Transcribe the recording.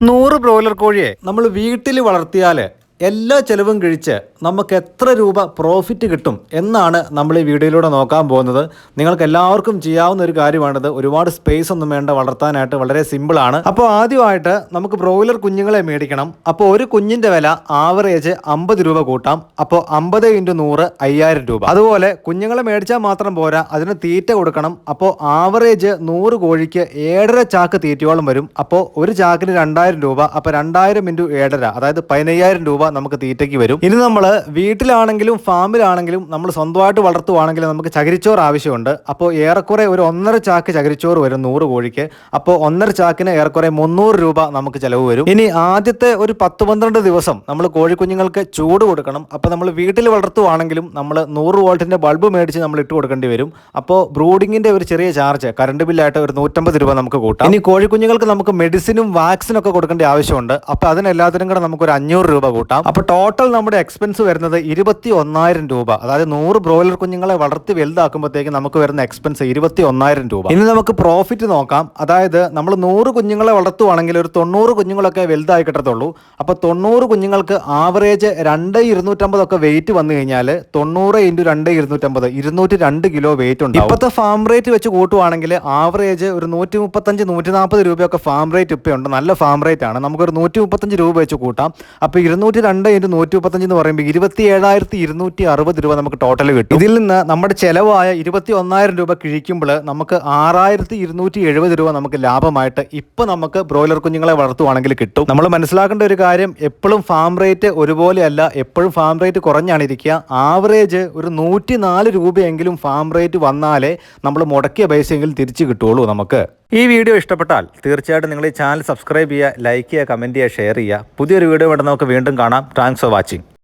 നൂറ് ബ്രോയിലർ കോഴിയെ നമ്മൾ വീട്ടിൽ വളർത്തിയാൽ എല്ലാ ചെലവും കഴിച്ച് നമുക്ക് എത്ര രൂപ പ്രോഫിറ്റ് കിട്ടും എന്നാണ് നമ്മൾ ഈ വീഡിയോയിലൂടെ നോക്കാൻ പോകുന്നത്. നിങ്ങൾക്ക് എല്ലാവർക്കും ചെയ്യാവുന്ന ഒരു കാര്യമാണിത്. ഒരുപാട് സ്പേസ് ഒന്നും വേണ്ട വളർത്താനായിട്ട് വളരെ സിമ്പിളാണ് അപ്പോൾ ആദ്യമായിട്ട് നമുക്ക് ബ്രോയിലർ കുഞ്ഞുങ്ങളെ മേടിക്കണം. അപ്പോൾ ഒരു കുഞ്ഞിന്റെ വില ആവറേജ് അമ്പത് രൂപ കൂട്ടാം. അപ്പോൾ അമ്പത് ഇന്റു നൂറ് അയ്യായിരം രൂപ. അതുപോലെ കുഞ്ഞുങ്ങളെ മേടിച്ചാൽ മാത്രം പോരാ അതിന് തീറ്റ കൊടുക്കണം. അപ്പോൾ ആവറേജ് നൂറ് കോഴിക്ക് ഏഴര ചാക്ക് തീറ്റയോളം വരും. അപ്പോൾ ഒരു ചാക്കിന് രണ്ടായിരം രൂപ അപ്പോൾ രണ്ടായിരം ഇന്റു ഏഴര അതായത് പതിനയ്യായിരം രൂപ നമുക്ക് തീറ്റയ്ക്ക് വരും. ഇനി നമ്മൾ വീട്ടിലാണെങ്കിലും ഫാമിലാണെങ്കിലും നമ്മൾ സ്വന്തമായിട്ട് വളർത്തുവാണെങ്കിലും നമുക്ക് ചകിരിച്ചോറ് ആവശ്യമുണ്ട്. അപ്പോൾ ഏറെക്കുറെ ഒരു ഒന്നര ചാക്ക് ചകിരിച്ചോറ് വരും നൂറ് കോഴിക്ക്. അപ്പോൾ ഒന്നര ചാക്കിന് ഏറെക്കുറെ മുന്നൂറ് രൂപ നമുക്ക് ചിലവ് വരും. ഇനി ആദ്യത്തെ ഒരു പത്ത് പന്ത്രണ്ട് ദിവസം നമ്മൾ കോഴിക്കുഞ്ഞുങ്ങൾക്ക് ചൂട് കൊടുക്കണം. അപ്പോൾ നമ്മൾ വീട്ടിൽ വളർത്തുവാണെങ്കിലും നമ്മൾ നൂറ് വോൾട്ടിന്റെ ബൾബ് മേടിച്ച് നമ്മൾ ഇട്ട് കൊടുക്കേണ്ടി വരും. അപ്പോൾ ബ്രൂഡിങ്ങിന്റെ ഒരു ചെറിയ ചാർജ് കറണ്ട് ബില്ലായിട്ട് ഒരു നൂറ്റമ്പത് രൂപ നമുക്ക് കൂട്ടാം. ഇനി കോഴിക്കുഞ്ഞുങ്ങൾക്ക് നമുക്ക് മെഡിസിനും വാക്സിനും ഒക്കെ കൊടുക്കേണ്ട ആവശ്യമുണ്ട്. അപ്പോൾ അതിനെല്ലാത്തിനും കൂടെ നമുക്ക് ഒരു അഞ്ഞൂറ് രൂപ കൂട്ടാം. അപ്പോൾ ടോട്ടൽ നമ്മുടെ എക്സ്പെൻസ് വരുന്നത് ഇരുപത്തി ഒന്നായിരം രൂപ. അതായത് നൂറ് ബ്രോയിലർ കുഞ്ഞുങ്ങളെ വളർത്തി വലുതാക്കുമ്പോഴത്തേക്ക് നമുക്ക് വരുന്ന എക്സ്പെൻസ് ഇരുപത്തി ഒന്നായിരം രൂപ. ഇനി നമുക്ക് പ്രോഫിറ്റ് നോക്കാം. അതായത് നമ്മൾ നൂറ് കുഞ്ഞുങ്ങളെ വളർത്തുവാണെങ്കിൽ ഒരു തൊണ്ണൂറ് കുഞ്ഞുങ്ങളൊക്കെ വലുതായി കിട്ടത്തുള്ളൂ. അപ്പോൾ തൊണ്ണൂറ് കുഞ്ഞുങ്ങൾക്ക് ആവറേജ് രണ്ട് ഇരുന്നൂറ്റമ്പതൊക്കെ വെയിറ്റ് വന്നു കഴിഞ്ഞാൽ തൊണ്ണൂറ് ഇന്റു രണ്ട് ഇരുന്നൂറ്റമ്പത് ഇരുന്നൂറ്റി രണ്ട് കിലോ വെയിറ്റ് ഉണ്ട് ഇപ്പോഴത്തെ ഫാം റേറ്റ് വെച്ച് കൂട്ടുവാണെങ്കിൽ ആവറേജ് ഒരു നൂറ്റി മുപ്പത്തഞ്ച് നൂറ്റി നാൽപ്പത് രൂപയൊക്കെ ഫാം റേറ്റ് ഇപ്പോൾ ഉണ്ട് നല്ല ഫാം റേറ്റ് ആണ്. നമുക്കൊരു നൂറ്റി മുപ്പത്തഞ്ച് രൂപ വെച്ച് കൂട്ടാം. അപ്പോൾ ഇരുന്നൂറ്റി രണ്ട് ഇന്റു നൂറ്റി മുപ്പത്തഞ്ച് എന്ന് പറയുമ്പോൾ ഇരുപത്തി ഏഴായിരത്തി ഇരുന്നൂറ്റി അറുപത് രൂപ നമുക്ക് ടോട്ടൽ കിട്ടും. ഇതിൽ നിന്ന് നമ്മുടെ ചെലവായ ഇരുപത്തി ഒന്നായിരം രൂപ കിഴിക്കുമ്പോൾ നമുക്ക് ആറായിരത്തി ഇരുന്നൂറ്റി എഴുപത് രൂപ നമുക്ക് ലാഭമായിട്ട് ഇപ്പൊ നമുക്ക് ബ്രോയിലർ കുഞ്ഞുങ്ങളെ വളർത്തുവാണെങ്കിൽ കിട്ടും. നമ്മൾ മനസ്സിലാക്കേണ്ട ഒരു കാര്യം എപ്പോഴും ഫാം റേറ്റ് ഒരുപോലെയല്ല എപ്പോഴും ഫാം റേറ്റ് കുറഞ്ഞാണ് ഇരിക്കുക. ആവറേജ് ഒരു നൂറ്റി നാല് രൂപയെങ്കിലും ഫാം റേറ്റ് വന്നാലേ നമ്മൾ മുടക്കിയ പൈസയെങ്കിലും തിരിച്ചു കിട്ടുള്ളൂ നമുക്ക്. ഈ വീഡിയോ ഇഷ്ടപ്പെട്ടാൽ തീർച്ചയായിട്ടും നിങ്ങൾ ഈ ചാനൽ സബ്സ്ക്രൈബ് ചെയ്യുക ലൈക്ക് ചെയ്യുക കമന്റ് ചെയ്യുക ഷെയർ ചെയ്യുക. പുതിയൊരു വീഡിയോ വേണ്ട നമുക്ക് വീണ്ടും കാണാം. Thanks for watching